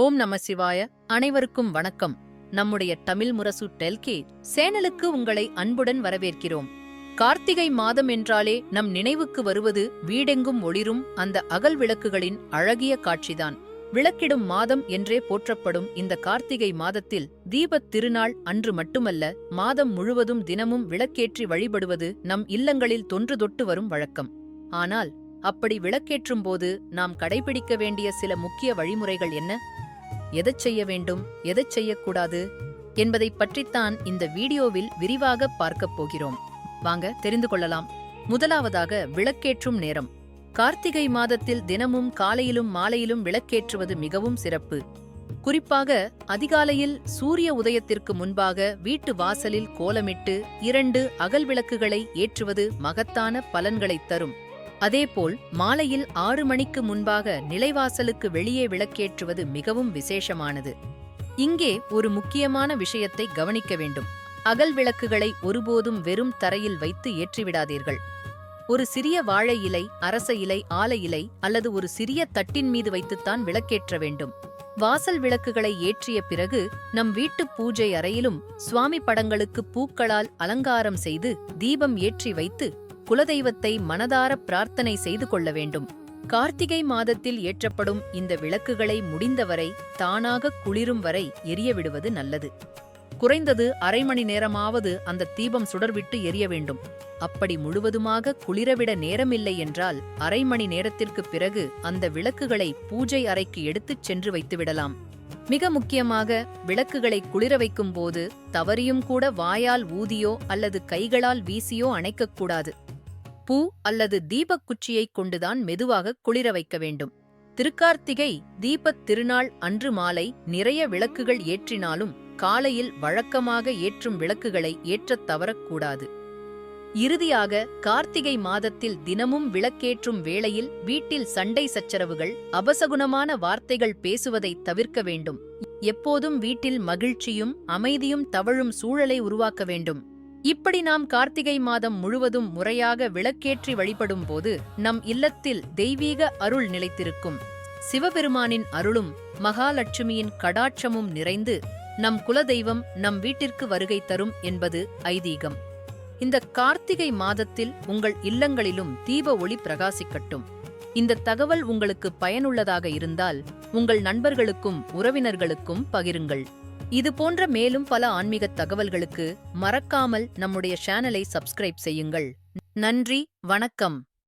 ஓம் நம சிவாய. அனைவருக்கும் வணக்கம். நம்முடைய தமிழ் முரசு டெல்கே சேனலுக்கு உங்களை அன்புடன் வரவேற்கிறோம். கார்த்திகை மாதம் என்றாலே நம் நினைவுக்கு வருவது வீடெங்கும் ஒளிரும் அந்த அகல் விளக்குகளின் அழகிய காட்சிதான். விளக்கிடும் மாதம் என்றே போற்றப்படும் இந்த கார்த்திகை மாதத்தில் தீபத் திருநாள் அன்று மட்டுமல்ல மாதம் முழுவதும் தினமும் விளக்கேற்றி வழிபடுவது நம் இல்லங்களில் தொன்று தொட்டு வரும் வழக்கம். ஆனால் அப்படி விளக்கேற்றும் போது நாம் கடைபிடிக்க வேண்டிய சில முக்கிய வழிமுறைகள் என்ன? எதைச் செய்ய வேண்டும் எதைச் செய்யக்கூடாது என்பதைப் பற்றித்தான் இந்த வீடியோவில் விரிவாக பார்க்கப் போகிறோம். வாங்க தெரிந்து கொள்ளலாம். முதலாவதாக விளக்கேற்றும் நேரம். கார்த்திகை மாதத்தில் தினமும் காலையிலும் மாலையிலும் விளக்கேற்றுவது மிகவும் சிறப்பு. குறிப்பாக அதிகாலையில் சூரிய உதயத்திற்கு முன்பாக வீட்டு வாசலில் கோலமிட்டு இரண்டு அகல் விளக்குகளை ஏற்றுவது மகத்தான பலன்களைத் தரும். அதேபோல் மாலையில் ஆறு மணிக்கு முன்பாக நிலைவாசலுக்கு வெளியே விளக்கேற்றுவது மிகவும் விசேஷமானது. இங்கே ஒரு முக்கியமான விஷயத்தை கவனிக்க வேண்டும். அகல் விளக்குகளை ஒருபோதும் வெறும் தரையில் வைத்து ஏற்றிவிடாதீர்கள். ஒரு சிறிய வாழை இலை அரச இலை ஆல இலை அல்லது ஒரு சிறிய தட்டின் மீது வைத்துத்தான் விளக்கேற்ற வேண்டும். வாசல் விளக்குகளை ஏற்றிய பிறகு நம் வீட்டு பூஜை அறையிலும் சுவாமி படங்களுக்கு பூக்களால் அலங்காரம் செய்து தீபம் ஏற்றி வைத்து குலதெய்வத்தை மனதார பிரார்த்தனை செய்து கொள்ள வேண்டும். கார்த்திகை மாதத்தில் ஏற்றப்படும் இந்த விளக்குகளை முடிந்தவரை தானாக குளிரும் வரை எரியவிடுவது நல்லது. குறைந்தது அரை மணி நேரமாவது அந்த தீபம் சுடர்விட்டு எரிய வேண்டும். அப்படி முழுவதுமாக குளிரவிட நேரமில்லை என்றால் அரை மணி நேரத்திற்குப் பிறகு அந்த விளக்குகளை பூஜை அறைக்கு எடுத்துச் சென்று வைத்துவிடலாம் மிக முக்கியமாக விளக்குகளை குளிர வைக்கும் போது தவறியும் கூட வாயால் ஊதியோ அல்லது கைகளால் வீசியோ அணைக்கக்கூடாது பூ அல்லது தீபக் குச்சியைக் கொண்டுதான் மெதுவாக குளிர வைக்க வேண்டும். திருக்கார்த்திகை தீபத் திருநாள் அன்று மாலை நிறைய விளக்குகள் ஏற்றினாலும் காலையில் வழக்கமாக ஏற்றும் விளக்குகளை ஏற்றத் தவறக்கூடாது. இறுதியாக கார்த்திகை மாதத்தில் தினமும் விளக்கேற்றும் வேளையில் வீட்டில் சண்டை சச்சரவுகள் அபசகுணமான வார்த்தைகள் பேசுவதை தவிர்க்க வேண்டும். எப்போதும் வீட்டில் மகிழ்ச்சியும் அமைதியும் தவழும் சூழலை உருவாக்க வேண்டும். இப்படி நாம் கார்த்திகை மாதம் முழுவதும் முறையாக விளக்கேற்றி வழிபடும் போது நம் இல்லத்தில் தெய்வீக அருள் நிலைத்திருக்கும். சிவபெருமானின் அருளும் மகாலட்சுமியின் கடாட்சமும் நிறைந்து நம் குலதெய்வம் நம் வீட்டிற்கு வருகை தரும் என்பது ஐதீகம். இந்த கார்த்திகை மாதத்தில் உங்கள் இல்லங்களிலும் தீப ஒளி பிரகாசிக்கட்டும். இந்த தகவல் உங்களுக்கு பயனுள்ளதாக இருந்தால் உங்கள் நண்பர்களுக்கும் உறவினர்களுக்கும் பகிருங்கள். இது போன்ற மேலும் பல ஆன்மீக தகவல்களுக்கு மறக்காமல் நம்முடைய சேனலை சப்ஸ்கிரைப் செய்யுங்கள். நன்றி வணக்கம்.